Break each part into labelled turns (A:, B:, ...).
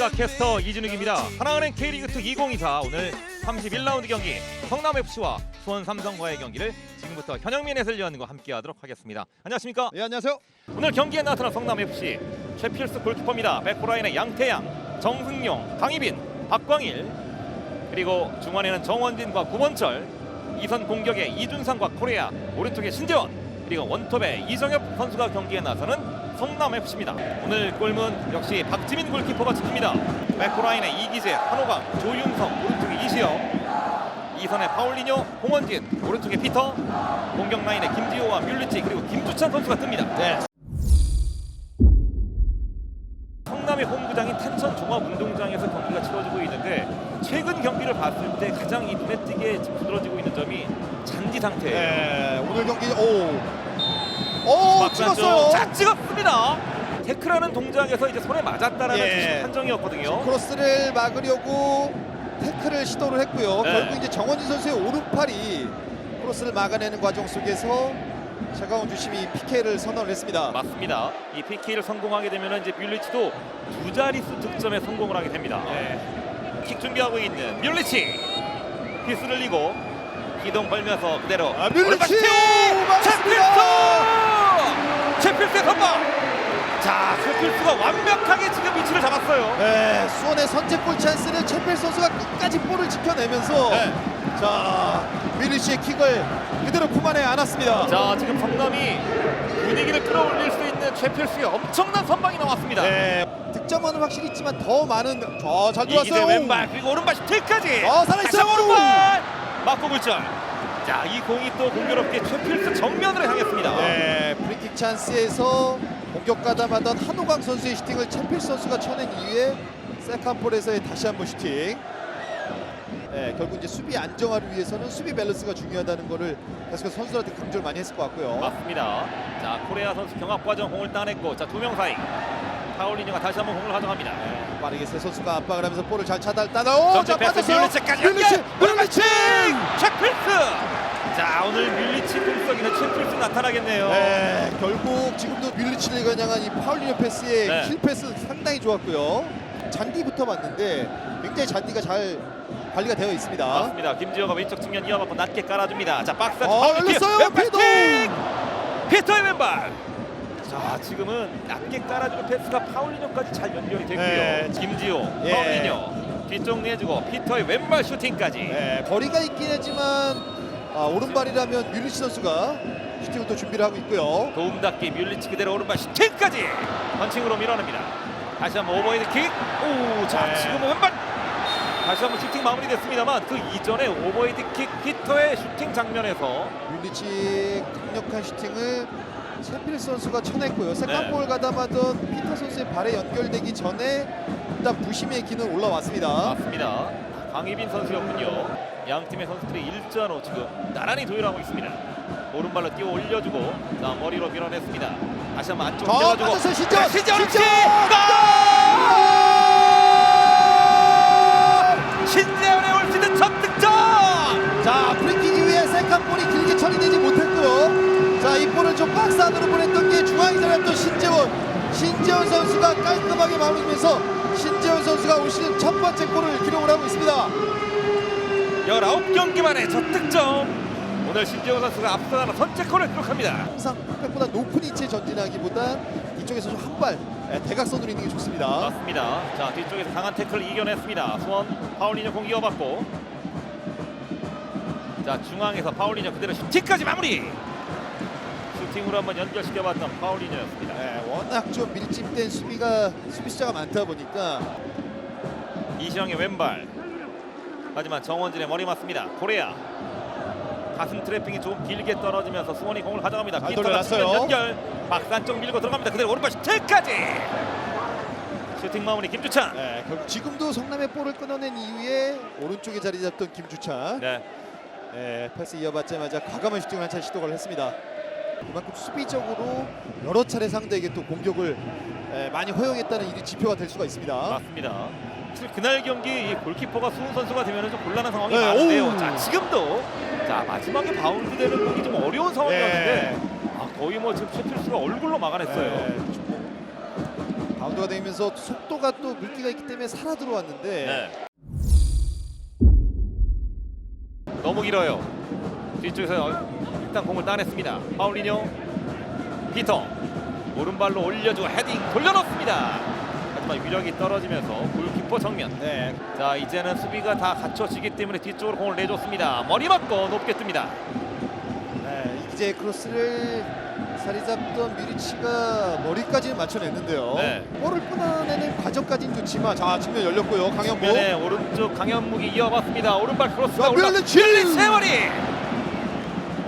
A: 안녕하십니까 캐스터 이진욱입니다. 하나은행 K리그2 2024 오늘 31라운드 경기 성남FC와 수원 삼성과의 경기를 지금부터 현영민 해설위원과 함께하도록 하겠습니다. 안녕하십니까?
B: 예 안녕하세요.
A: 오늘 경기에 나타난 성남FC 최필수 골키퍼입니다. 백호라인의 양태양, 정승용, 강희빈, 박광일 그리고 중원에는 정원진과 구본철 이선 공격에 이준상과 코레아 오른쪽에 신재원 그리고 원톱에 이정엽 선수가 경기에 나서는 성남FC입니다. 오늘 골문 역시 박지민 골키퍼가 지킵니다. 백호라인에 이기재, 한호강, 조윤성 오른쪽에 이시영 이선에 파울리뇨, 홍원진 오른쪽에 피터 공격 라인에 김지호와 뮬리치 그리고 김주찬 선수가 뜹니다.
B: 네.
A: 성남의 홈구장인 탄천 종합운동장에서 경기가 치러지고 있는데 최근 경기를 봤을 때 가장 이 눈에 띄게 두드러지고 있는 점이 잔디 상태예요.
B: 네. 오늘 경기 오. 오
A: 박찬조.
B: 찍었어요.
A: 자 찍었습니다. 태클하는 동작에서 이제 손에 맞았다라는
B: 예.
A: 주심 판정이었거든요.
B: 크로스를 막으려고 태클을 시도를 했고요.
A: 네.
B: 결국 이제 정원진 선수의 오른팔이 크로스를 막아내는 과정 속에서 차가운 주심이 PK를 선언을 했습니다.
A: 맞습니다. 이 PK를 성공하게 되면 이제 뮬리치도 두 자릿수 득점에 성공을 하게 됩니다.
B: 네.
A: 킥 준비하고 있는 뮬리치 피스를 리고 기동 벌면서 그대로
B: 아, 뮬리치! 맞습니다!
A: 최필수의 선방! 자, 최필수가 완벽하게 지금 위치를 잡았어요.
B: 네, 수원의 선제골 찬스를 최필 선수가 끝까지 볼을 지켜내면서
A: 네.
B: 자 밀리시의 킥을 그대로 품 안에 안았습니다.
A: 자, 지금 성남이 분위기를 끌어올릴 수 있는 최필수의 엄청난 선방이 나왔습니다.
B: 네, 득점은 확실히 있지만 더 많은
A: 이기재
B: 들어왔어요.
A: 왼발 그리고 오른발 슈팅까지.
B: 어, 살아있어요.
A: 다시 한번 오른발 맞고 굴절. 자, 이 공이 또 공교롭게 최필수 정면으로 향했습니다.
B: 네, 프리킥 찬스에서 공격 가담하던 한호강 선수의 슈팅을 채필 선수가 쳐낸 이후에 세컨볼에서의 다시 한 번 슈팅. 네, 결국 이제 수비 안정화를 위해서는 수비 밸런스가 중요하다는 거를 계속해서 선수들한테 강조를 많이 했을 것 같고요.
A: 맞습니다. 자, 코레아 선수 경합 과정 공을 따냈고, 자, 두 명 사이. 파울리뉴가 다시 한번 공을 가져갑니다.
B: 빠르게 세 선수가 압박을 하면서 볼을 잘 차달 따나오.
A: 전체
B: 자,
A: 패스
B: 빠졌어요.
A: 연결!
B: 뮬리치.
A: 최필수! 자, 오늘 뮬리치 최필수 나타나겠네요.
B: 네, 결국 지금도 뮬리치를 겨냥한 이 파울리뉴 패스의
A: 네.
B: 킬 패스 상당히 좋았고요. 잔디부터 봤는데 굉장히 잔디가 잘 관리가 되어 있습니다.
A: 맞습니다. 김지호가 왼쪽 측면 이어받고 낮게 깔아줍니다. 자, 박스
B: 어, 열렸어요. 피도.
A: 피터의 왼발. 자, 지금은 낮게 깔아주는 패스가 파울리뇨까지 잘 연결이 됐고요.
B: 네.
A: 김지호,
B: 예.
A: 파울리뇨 뒤쪽 내주고 피터의 왼발 슈팅까지.
B: 네, 거리가 있긴 하지만 아, 오른발이라면 뮬리치 선수가 슈팅을 또 준비를 하고 있고요.
A: 도움닫기 뮬리치 그대로 오른발 슈팅까지 펀칭으로 밀어냅니다. 다시 한번 오버헤드 킥. 오, 자
B: 네.
A: 지금은 왼발. 다시 한번 슈팅 마무리됐습니다만 그 이전에 오버헤드 킥 피터의 슈팅 장면에서
B: 뮬리치 강력한 슈팅을 챔필 선수가 쳐냈고요.
A: 네.
B: 세컨볼 가담하던 피터 선수의 발에 연결되기 전에 일단 부심의 기는 올라왔습니다.
A: 맞습니다. 강희빈 선수였군요. 양 팀의 선수들이 일자로 지금 나란히 도열하고 있습니다. 오른발로 뛰어 올려주고 자 머리로 밀어냈습니다. 다시 한번 안쪽
B: 저
A: 밀어주고
B: 빠졌어요, 신전!
A: 신전
B: 신전!
A: 골! 신재현의 올 시즌 첫 득점.
B: 자 프리킥 이후에 세컨볼이 길게 처리되지 못했고요. 자이 볼을 좀 박스 안으로 보냈던 게 중앙에 들어갔던 신재원. 신재원 선수가 깔끔하게 마무리면서 신재원 선수가 올 시즌 첫 번째 골을 기록을 하고 있습니다.
A: 19경기 만에 첫 득점. 오늘 신재현 선수가 앞서가는 선제골을 기록합니다.
B: 항상 백보다 높은 위치에 전진하기보다 이쪽에서 좀 한 발 대각선으로 있는 게 좋습니다.
A: 맞습니다. 자 뒤쪽에서 강한 태클을 이겨냈습니다. 수원 파울리뇨 공 이어받고 자 중앙에서 파울리뇨 그대로 슈팅까지 마무리. 슈팅으로 한번 연결시켜봤던 파울리뇨였습니다.
B: 네, 워낙 좀 밀집된 수비가 수비 숫자가 많다 보니까
A: 이시영의 왼발. 하지만 정원진의 머리 맞습니다. 코레아. 가슴 트래핑이 좀 길게 떨어지면서 수원이 공을 가져갑니다.
B: 잘 돌려놨어요.
A: 연결. 박스 안쪽 밀고 들어갑니다. 그대로 오른발 슈팅까지. 슈팅 마무리 김주찬.
B: 네, 결국 지금도 성남의 볼을 끊어낸 이후에 오른쪽에 자리 잡던 김주찬
A: 네.
B: 네, 패스 이어받자마자 과감한 슈팅을 한 차례 시도를 했습니다. 그만큼 수비적으로 여러 차례 상대에게 또 공격을 에, 많이 허용했다는 이 지표가 될 수가 있습니다.
A: 맞습니다. 사실 그날 경기 이 골키퍼가 수훈 선수가 되면 좀 곤란한 상황이
B: 네,
A: 많은데요.
B: 오우.
A: 자 지금도 자 마지막에 바운드 되는 공이 좀 어려운 상황이었는데
B: 네.
A: 아, 거의 뭐 지금 최필수가 얼굴로 막아냈어요.
B: 네, 좀 바운드가 되면서 속도가 또 물기가 있기 때문에 살아 들어왔는데
A: 네. 너무 길어요. 뒤쪽에서 일단 공을 따냈습니다. 파울리뇨 피터 오른발로 올려주고 헤딩 돌려놓습니다. 하지만 위력이 떨어지면서 골키퍼 정면.
B: 네.
A: 자 이제는 수비가 다 갖춰지기 때문에 뒤쪽으로 공을 내줬습니다. 머리 맞고 높게 뜹니다.
B: 네, 이기재 크로스를 자리 잡던 미리치가 머리까지는 맞춰냈는데요.
A: 네.
B: 볼을 끊어내는 과정까지는 좋지만 자 측면 열렸고요. 강현무.
A: 면에 오른쪽 강현묵이 이어봤습니다. 오른발 크로스가
B: 자,
A: 올라
B: 뮬리치!
A: 뮬리치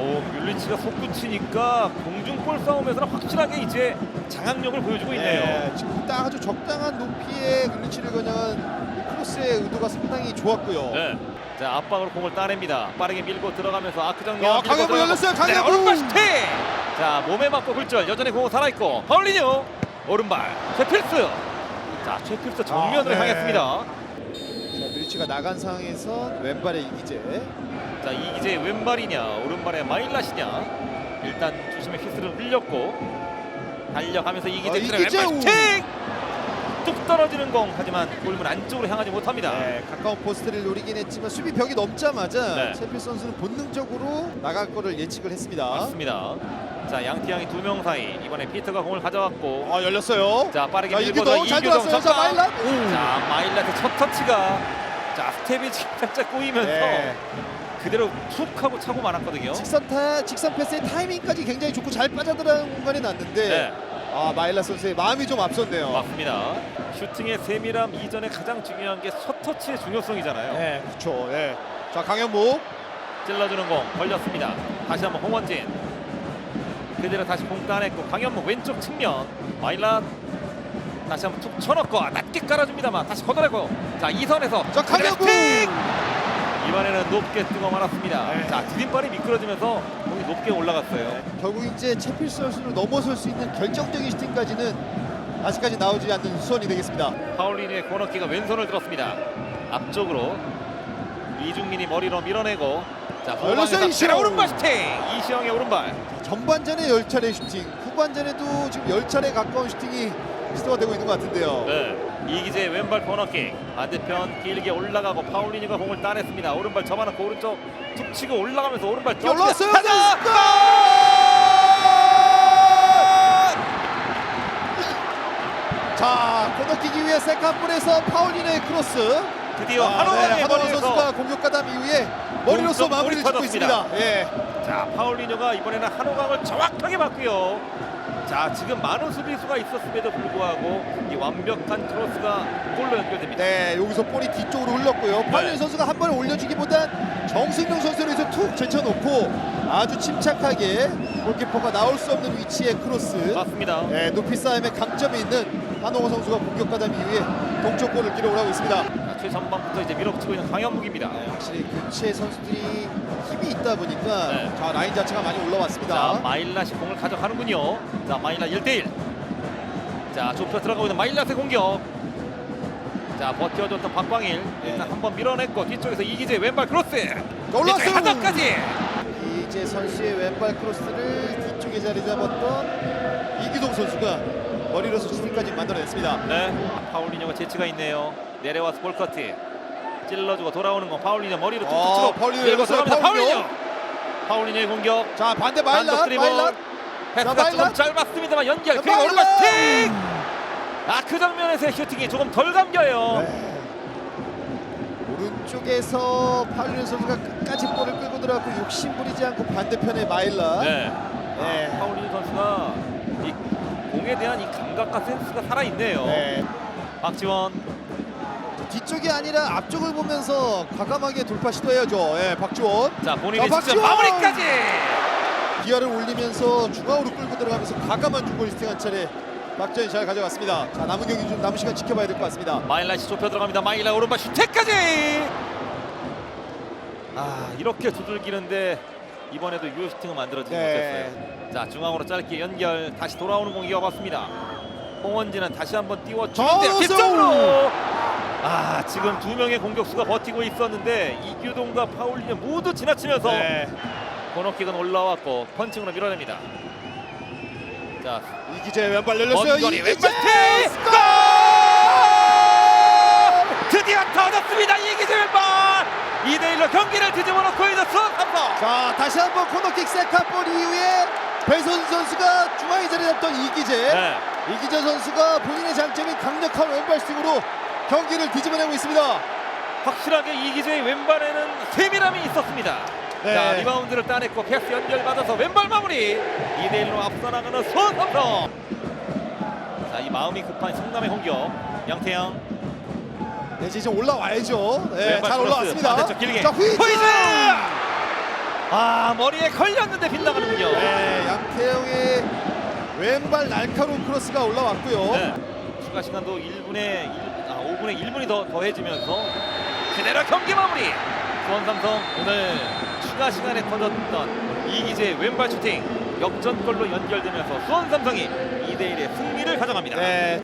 A: 오 뮬리치가 속구치니까 공중볼 싸움에서는 확실하게 이제 장악력을 보여주고 있네요.
B: 네, 지금 딱 아주 적당한 높이의 글리치를 겨냥한 이 크로스의 의도가 상당히 좋았고요.
A: 네. 자 압박으로 공을 따냅니다. 빠르게 밀고 들어가면서 아크 정면.
B: 야, 강현무
A: 들어가고.
B: 열렸어요!
A: 네, 오른발 슈팅. 자 몸에 맞고 굴절 여전히 공은 살아있고 파울리뉴 오른발 최필스. 자 최필스 정면으로
B: 아, 네.
A: 향했습니다.
B: 자, 미리치가 나간 상황에서 왼발의 이기재.
A: 자 이기재 왼발이냐 오른발의 마일라시냐 일단 주심의 키스를 흘렸고 달려가면서 이기재
B: 어,
A: 왼발
B: 이기재!
A: 슈팅 뚝 떨어지는 공 하지만 골문 안쪽으로 향하지 못합니다.
B: 네, 가까운 포스트를 노리긴 했지만 수비 벽이 넘자마자
A: 네.
B: 채필 선수는 본능적으로 나갈 거를 예측을 했습니다.
A: 맞습니다. 자 양티양이 두 명 사이 이번에 피터가 공을 가져왔고
B: 아 열렸어요.
A: 자 빠르게
B: 자,
A: 밀고 더
B: 이규동 잘 들어왔어요. 자. 마일란. 오.
A: 자 마일라트 첫 터치가 자 스텝이 살짝 꼬이면서
B: 네.
A: 그대로 툭 하고 차고 말았거든요.
B: 직선 타 직선 패스의 타이밍까지 굉장히 좋고 잘 빠져들어간 공간이 났는데
A: 네
B: 아 마일라 선수의 마음이 좀 앞섰네요.
A: 맞습니다. 슈팅의 세밀함 이전에 가장 중요한 게첫 터치의 중요성이잖아요.
B: 네, 그렇죠. 예. 자 강현무.
A: 찔러주는 공 걸렸습니다. 다시 한번 홍원진 그대로 다시 공 따냈고 강현무 왼쪽 측면 마일란 다시 한번 툭 쳐놓고 낮게 깔아줍니다만 다시 걷어내고 자 이선에서
B: 자 강현무.
A: 이번에는 높게 뜨고 말았습니다.
B: 네.
A: 자 디딤발이 미끄러지면서 공이 높게 올라갔어요.
B: 네, 결국 이제 채필 선수를 넘어설 수 있는 결정적인 슈팅까지는 아직까지 나오지 않는 수원이 되겠습니다.
A: 파울리니의 코너킥가 왼손을 들었습니다. 앞쪽으로 이중민이 머리로 밀어내고 자
B: 열렸어요, 이시영.
A: 오른발 슈팅 이시영의 오른발
B: 전반전에 10차례 슈팅, 후반전에도 지금 10차례 가까운 슈팅이 시도가 되고 있는 것 같은데요.
A: 네. 이기재 왼발 코너킥 반대편 길게 올라가고 파울리니가 공을 따냈습니다. 오른발 접어놓고 오른쪽 툭 치고 올라가면서 오른발
B: 올라왔어요.
A: 가자!
B: 자, 코너킥 이후에 세컨볼에서 파울리네의 크로스.
A: 드디어
B: 아,
A: 한호강의
B: 네,
A: 머리에서
B: 선수가 공격 가담 이후에 머리로서 마무리를 짓고
A: 터졌습니다.
B: 있습니다. 예.
A: 자 파울리뇨가 이번에는 한호강을 정확하게 맞고요. 자 지금 많은 수비수가 있었음에도 불구하고 이 완벽한 크로스가 골로 연결됩니다.
B: 네, 여기서 볼이 뒤쪽으로 흘렀고요. 파울린 선수가 한 번에 올려주기보단 정승용 선수를 해서 툭 제쳐놓고 아주 침착하게 골키퍼가 나올 수 없는 위치의 크로스.
A: 맞습니다.
B: 네, 높이 싸움에 강점이 있는 한호호 선수가 공격 가담 이후에 동점골을 기록을 하고 있습니다.
A: 자, 최전방부터 이제 밀어붙이고 있는 강현묵입니다.
B: 네, 확실히 교체 선수들이 힘이 있다 보니까
A: 네.
B: 자, 라인 자체가 많이
A: 자
B: 올라왔습니다.
A: 마일라시 공을 가져가는군요. 자 마일라 1대1. 자 좁혀 들어가고 있는 마일라스의 공격. 자 버텨줬던 박광일 일단
B: 네.
A: 한번 밀어냈고 뒤쪽에서 이기재 왼발 크로스.
B: 올라왔어요.
A: 하단까지.
B: 이제 선수의 왼발 크로스를 뒤쪽에 자리 잡았던 이규동 선수가 머리로서 슈팅까지 만들어냈습니다.
A: 네 파울리뇨가 재치가 있네요. 내려와서 볼커트 찔러주고 돌아오는 건 파울리뇨 머리로 툭툭
B: 어,
A: 치고
B: 파울리뇨
A: 밀고
B: 열었어요,
A: 들어갑니다.
B: 파울리뇨.
A: 파울리뇨. 파울리뇨의 공격.
B: 자 반대
A: 드리블.
B: 마일란
A: 패스가
B: 자,
A: 조금. 짧았습니다만 연결
B: 자,
A: 그리고
B: 마일란.
A: 오른발 슈팅. 아 그 장면에서의 슈팅이 조금 덜 감겨요.
B: 네. 오른쪽에서 파울린 선수가 끝까지 볼을 끌고 들어갔고 욕심 부리지 않고 반대편에 마일란
A: 네.
B: 네.
A: 파울리뉴 선수가 이 공에 대한 이 감각과 센스가 살아있네요.
B: 네.
A: 박지원
B: 뒤쪽이 아니라 앞쪽을 보면서 과감하게 돌파 시도해야죠. 예, 박지원
A: 자 본인의
B: 자,
A: 직접
B: 박지원!
A: 마무리까지
B: 기아를 올리면서 중앙으로 끌고 들어가면서 과감한 중거리 스팅 한 차례 박지원이 잘 가져갔습니다. 자 남은 경기 좀 남은 시간 지켜봐야 될 것 같습니다.
A: 마일라시 좁혀 들어갑니다. 마일라 오른발 슈팅까지 아 이렇게 두들기는데 이번에도 유스팅을 만들어지지
B: 네.
A: 못했어요. 자 중앙으로 짧게 연결 다시 돌아오는 공이 이어봤습니다. 홍원진은 다시 한번 띄워 중대 아 지금 두 명의 공격수가 버티고 있었는데 이규동과 파울리뉴 모두 지나치면서
B: 네.
A: 코너킥은 올라왔고 펀칭으로 밀어냅니다. 자
B: 이기재 왼발 열렸어요. 이기재
A: 왼발
B: 골!
A: 드디어 터졌습니다. 이기 1로 경기를 뒤집어 놓고 있는 수원 삼성.
B: 자 다시 한번 코너킥 세컨볼 이후에 배선 선수가 중앙에 자리 잡던 이기재
A: 네.
B: 이기재 선수가 본인의 장점인 강력한 왼발스윙으로 경기를 뒤집어내고 있습니다.
A: 확실하게 이기재의 왼발에는 세밀함이 있었습니다.
B: 네.
A: 자 리바운드를 따냈고 패스 연결받아서 왼발 마무리 2대1로 앞서 나가는 수원 삼성. 자이 마음이 급한 성남의 공격 양태양
B: 네, 이제 좀 올라와야죠. 네,
A: 왼발
B: 잘. 올라왔습니다.
A: 자, 됐죠, 길게.
B: 자, 후이즈!
A: 후이즈! 아 머리에 걸렸는데 빗나가는군요.
B: 네, 양태영의 왼발 날카로운 크로스가 올라왔고요.
A: 네. 추가 시간도 1분에 1, 아, 5분에 1분이 더 더해지면서 그대로 경기 마무리. 수원 삼성 오늘 추가 시간에 터졌던 이기재 왼발 슈팅 역전골로 연결되면서 수원 삼성이 2대 1의 승리를 가져갑니다.
B: 네,